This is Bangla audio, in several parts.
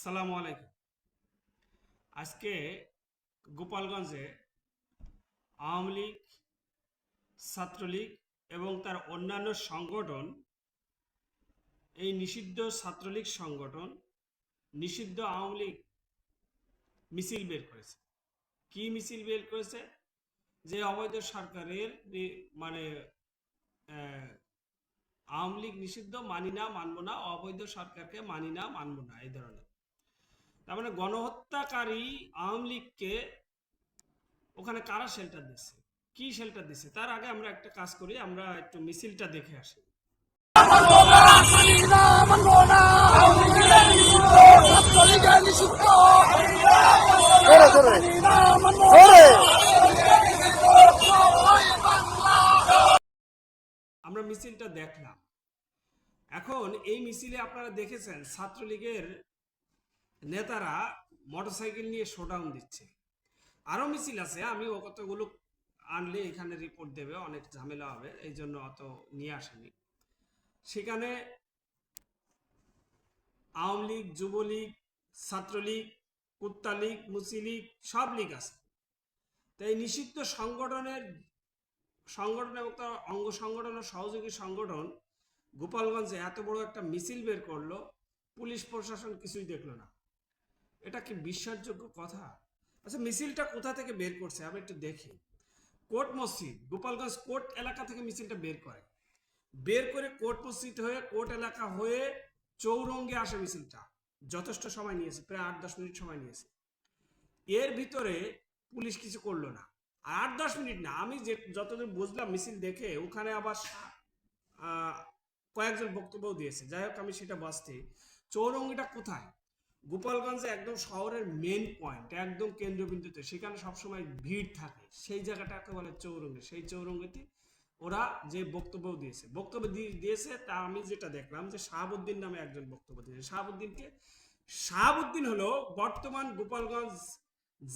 আসসালামু আলাইকুম। আজকে গোপালগঞ্জে আওয়ামী লীগ, ছাত্রলীগ এবং তার অন্যান্য সংগঠন, এই নিষিদ্ধ ছাত্রলীগ সংগঠন নিষিদ্ধ আওয়ামী লীগ মিছিল বের করেছে। কি মিছিল বের করেছে? যে অবৈধ সরকারের মানে আওয়ামী লীগ নিষিদ্ধ, মানি না, মানবো না, অবৈধ সরকারকে মানি না, মানবো না, এই ধরনের। তার মানে গণহত্যাকারী আওয়ামী লীগকে ওখানে কারা শেল্টার দিচ্ছে কি শেল্টার দিচ্ছে তার আগে আমরা একটা কাজ করি, আমরা একটু মিছিলটা দেখে আসি। আমরা মিছিলটা দেখলাম। এখন এই মিছিলে আপনারা দেখেছেন, ছাত্রলীগের নেতারা মোটরসাইকেল নিয়ে শোডাউন দিচ্ছে। আরও মিছিল আছে, আমি ও কতগুলো আনলে এখানে রিপোর্ট দেবে, অনেক ঝামেলা হবে, এই জন্য অত নিয়ে আসেনি। সেখানে আওয়ামী লীগ, যুবলীগ, ছাত্রলীগ কুত্তা লীগ মুসি সব লীগ আছে। তো এই নিষিদ্ধ সংগঠনের সংগঠন এবং তার অঙ্গ সংগঠন ও সহযোগী সংগঠন গোপালগঞ্জে এত বড় একটা মিছিল বের করল, পুলিশ প্রশাসন কিছুই দেখল না। এটা কি বিশ্বাসযোগ্য কথা? আচ্ছা মিছিলটা কোথা থেকে বের করছে? আমি একটু দেখি। কোর্ট মসজিদ, গোপালগঞ্জ কোর্ট এলাকা থেকে মিছিলটা বের করে। বের করে কোর্ট মসজিদ হয়ে, কোর্ট এলাকা হয়ে চৌরঙ্গে আসে মিছিলটা। যথেষ্ট সময় নিয়েছে, প্রায় আট দশ মিনিট সময় নিয়েছে। এর ভিতরে পুলিশ কিছু করল না। আর আট দশ মিনিট না, আমি যে যতদূর বুঝলাম মিছিল দেখে, ওখানে আবার কয়েকজন বক্তব্য দিয়েছে। যাই হোক, আমি সেটা বাঁচতে চৌরঙ্গিটা কোথায়? গোপালগঞ্জে একদম শহরের মেন পয়েন্ট একদম কেন্দ্রবিন্দুতে, সেখানে সবসময় ভিড় থাকে। সেই জায়গাটাকে বলে চৌরঙ্গি, সেই চৌরঙ্গিতে ওরা যে বক্তব্য দিয়েছে, বক্তব্য দিয়ে- দিয়েছে তা আমি যেটা দেখলাম যে শাহাবুদ্দিন নামে একজন বক্তব্য দিয়েছে। শাহাবুদ্দিনকে, শাহাবুদ্দিন হলো বর্তমান গোপালগঞ্জ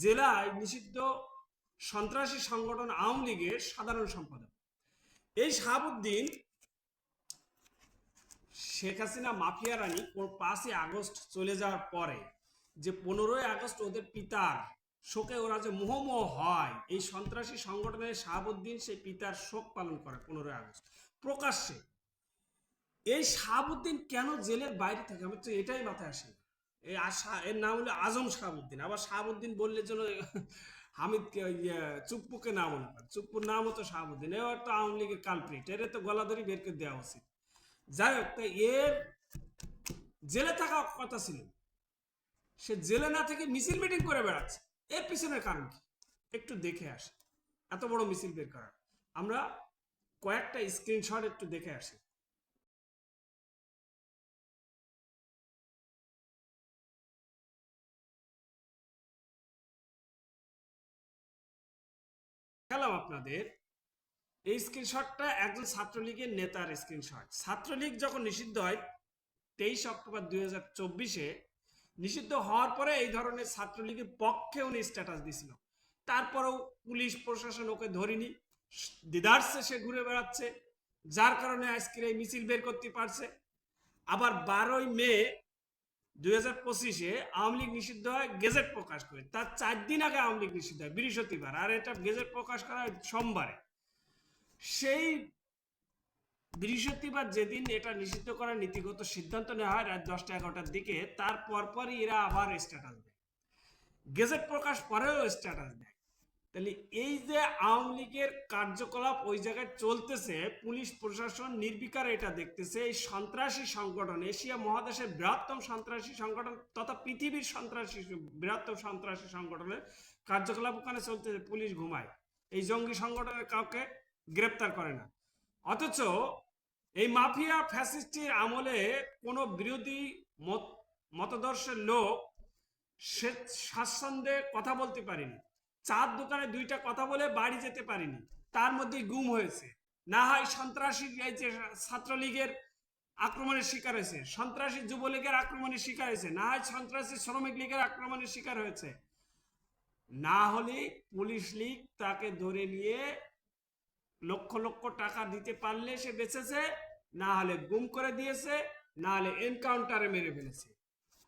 জেলায় নিষিদ্ধ সন্ত্রাসী সংগঠন আওয়ামী লীগের সাধারণ সম্পাদক। এই শাহাবুদ্দিন শেখ হাসিনা মাফিয়া রানী পাঁচই আগস্ট চলে যাওয়ার পরে যে পনেরোই আগস্ট ওদের পিতার শোকে ওরা যে মোহমোহ হয়, এই সন্ত্রাসী সংগঠনের শাহাবুদ্দিন সেই পিতার শোক পালন করে পনেরোই আগস্ট। প্রকাশ্যে। এই শাহাবুদ্দিন কেন জেলের বাইরে থাকে? আমার তো এটাই মাথায় আসে। এই আশা এর নাম হলো আজম শাহাবুদ্দিন। আবার শাহাবুদ্দিন বললে যেন হামিদকে চুপ্পুকে নাম মনে চুপ্পুর নাম হতো শাহাবুদ্দিন। এবার তো আওয়ামী লীগের কালপ্রিট এর তো গলা ধরে বের করে দেওয়া উচিত। যাই হোক তাই এর জেলে থাকা কথা ছিল। সে জেলে না থেকে মিছিল মিটিং করে বেড়াচ্ছে। এর পিছনের কারণ কি? একটু দেখে আসি। এত বড় মিছিল বের করার। আমরা কয়েকটা স্ক্রিনশট একটু দেখে আসি। দেখালাম আপনাদের। এই স্ক্রিনশটটা একজন ছাত্রলীগের নেতার স্ক্রিনশট ছাত্রলীগ যখন নিষিদ্ধ হয়, তেইশ অক্টোবর দুই হাজার চব্বিশে নিষিদ্ধ হওয়ার পরে এই ধরনের ছাত্রলীগের পক্ষে উনি স্ট্যাটাস দিছিল তারপরেও পুলিশ, প্রশাসন ওকে ধরেনি। দিদার্সে সে ঘুরে বেড়াচ্ছে, যার কারণে আজকের এই মিছিল বের করতে পারছে। আবার বারোই মে দুই হাজার পঁচিশে আওয়ামী লীগ নিষিদ্ধ হয়, গেজেট প্রকাশ করে। তার চার দিন আগে আওয়ামী লীগ নিষিদ্ধ হয়, বৃহস্পতিবার। আর এটা গেজেট প্রকাশ করা হয় সোমবারে। সেই বৃহস্পতিবার যেদিন এটা নিষিদ্ধ করার নীতিগত সিদ্ধান্ত নেওয়া হয়, রাত দশটা এগারোটার দিকে, তার পরপরই এরা আবার স্ট্যাটাস দেয়। গেজেট প্রকাশ পরেও স্ট্যাটাস দেয়। তাহলে এই যে আওয়ামী লীগের কার্যকলাপ ওই জায়গায় চলতেছে, পুলিশ প্রশাসন নির্বিকার এটা দেখতেছে, এই সন্ত্রাসী সংগঠন, এশিয়া মহাদেশের বৃহত্তম সন্ত্রাসী সংগঠন তথা পৃথিবীর সন্ত্রাসী বৃহত্তম সন্ত্রাসী সংগঠনের কার্যকলাপ ওখানে চলতেছে, পুলিশ ঘুমায়। এই জঙ্গি সংগঠনের কাউকে গ্রেপ্তার করে না। অথচ এই মাফিয়া ফ্যাসিস্টের আমলে কোনো বিরোধী মতদর্শের লোক স্বাচ্ছন্দ্যে কথা বলতে পারেনি। চার দোকানে দুইটা কথা বলে বাড়ি যেতে পারেনি। তার মধ্যে গুম হয়েছে। না হয় সন্ত্রাসী যে ছাত্রলীগের আক্রমণের শিকার হয়েছে, সন্ত্রাসী যুবলীগের আক্রমণের শিকার হয়েছে, না হয় সন্ত্রাসী শ্রমিক লীগের আক্রমণের শিকার হয়েছে। না হলে পুলিশ লীগ তাকে ধরে নিয়ে লক্ষ লক্ষ টাকা দিতে পারলে সে বেঁচেছে, না হলে গুম করে দিয়েছে, না হলে এনকাউন্টারে মেরে ফেলেছে।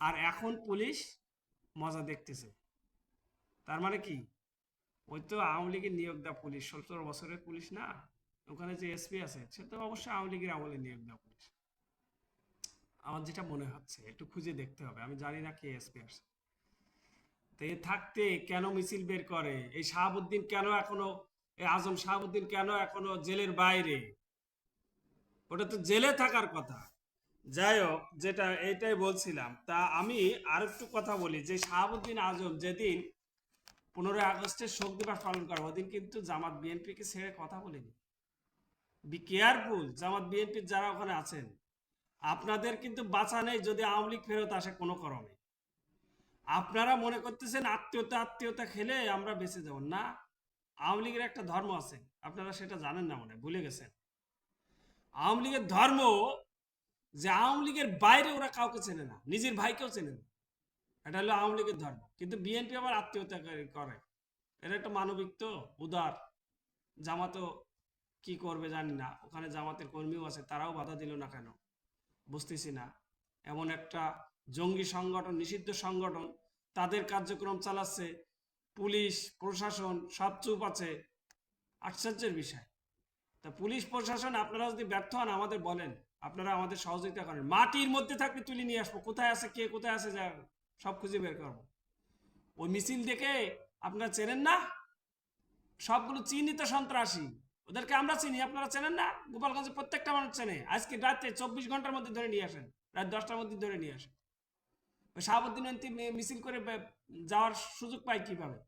আর এখন পুলিশ মজা দেখতেছে। তার মানে কি? ওই তো আওয়ামী লীগের নিয়োগ দেওয়া পুলিশ, সতেরো বছরের পুলিশ না? ওখানে যে এসপি আছে, সে তো অবশ্যই আওয়ামী লীগের আমলে নিয়োগ দেওয়া পুলিশ। আমার যেটা মনে হচ্ছে, একটু খুঁজে দেখতে হবে। আমি জানি না কে এসপি আছে। তো এ থাকতে কেন মিছিল বের করে? এই শাহাবুদ্দিন কেন এখনও এই আজম শাহাবুদ্দিন কেন এখনও জেলের বাইরে? ওটা তো জেলে থাকার কথা। যাই হোক, যেটা এইটাই বলছিলাম, তা আমি আর একটু কথা বলি, যে শাহাবুদ্দিন আজম যেদিন পনেরোই আগস্টের শোক দিবস পালন করে, ওদিন কিন্তু জামাত বিএনপিকে ছেড়ে কথা বলেনি। বি কেয়ারফুল জামাত বিএনপির যারা ওখানে আছেন, আপনাদের কিন্তু বাঁচা নেই যদি আওয়ামী লীগ ফেরত আসে কোনো করণে। আপনারা মনে করতেছেন আত্মীয়তা আত্মীয়তা খেলে আমরা বেঁচে যাব। না আওয়ামী লীগের একটা ধর্ম আছে। আপনারা সেটা জানেন না মনে ভুলে গেছেন। আওয়ামী লীগের ধর্ম যে আওয়ামী লীগের বাইরে ওরা কাউকে চেনে না, নিজের ভাইকেও চেনে না। এটা হলো আওয়ামী লীগের ধর্ম। কিন্তু বিএনপি আবার আত্মীয়তা করে- এটা একটা মানবিক তো, উদার। জামাতও কি করবে জানি না। ওখানে জামাতের কর্মীও আছে, তারাও বাধা দিল না কেন? বুঝতেছি না। এমন একটা জঙ্গি সংগঠন, নিষিদ্ধ সংগঠন, তাদের কার্যক্রম চালাচ্ছে। পুলিশ, প্রশাসন সব চুপ আছে। আশ্চর্যের বিষয়। তা পুলিশ, প্রশাসন, আপনারা যদি ব্যর্থ হন, আমাদের বলেন। আপনারা আমাদের সহযোগিতা করেন। মাটির মধ্যে থাকলে তুলে নিয়ে আসব। কোথায় আছে, কে কোথায় আছে, যা সব খুঁজে বের করব। ওই মিছিল দেখে আপনারা চেনেন না? সবগুলো চিহ্নিত সন্ত্রাসী। ওদেরকে আমরা চিনি, আপনারা চেনেন না? গোপালগঞ্জের প্রত্যেকটা মানুষ চেনে। আজকে রাতে চব্বিশ ঘণ্টার মধ্যে ধরে নিয়ে আসেন। রাত দশটার মধ্যে ধরে নিয়ে আসেন। ওই শাহাবুদ্দিন মিছিল করে যাওয়ার সুযোগ পায় কীভাবে?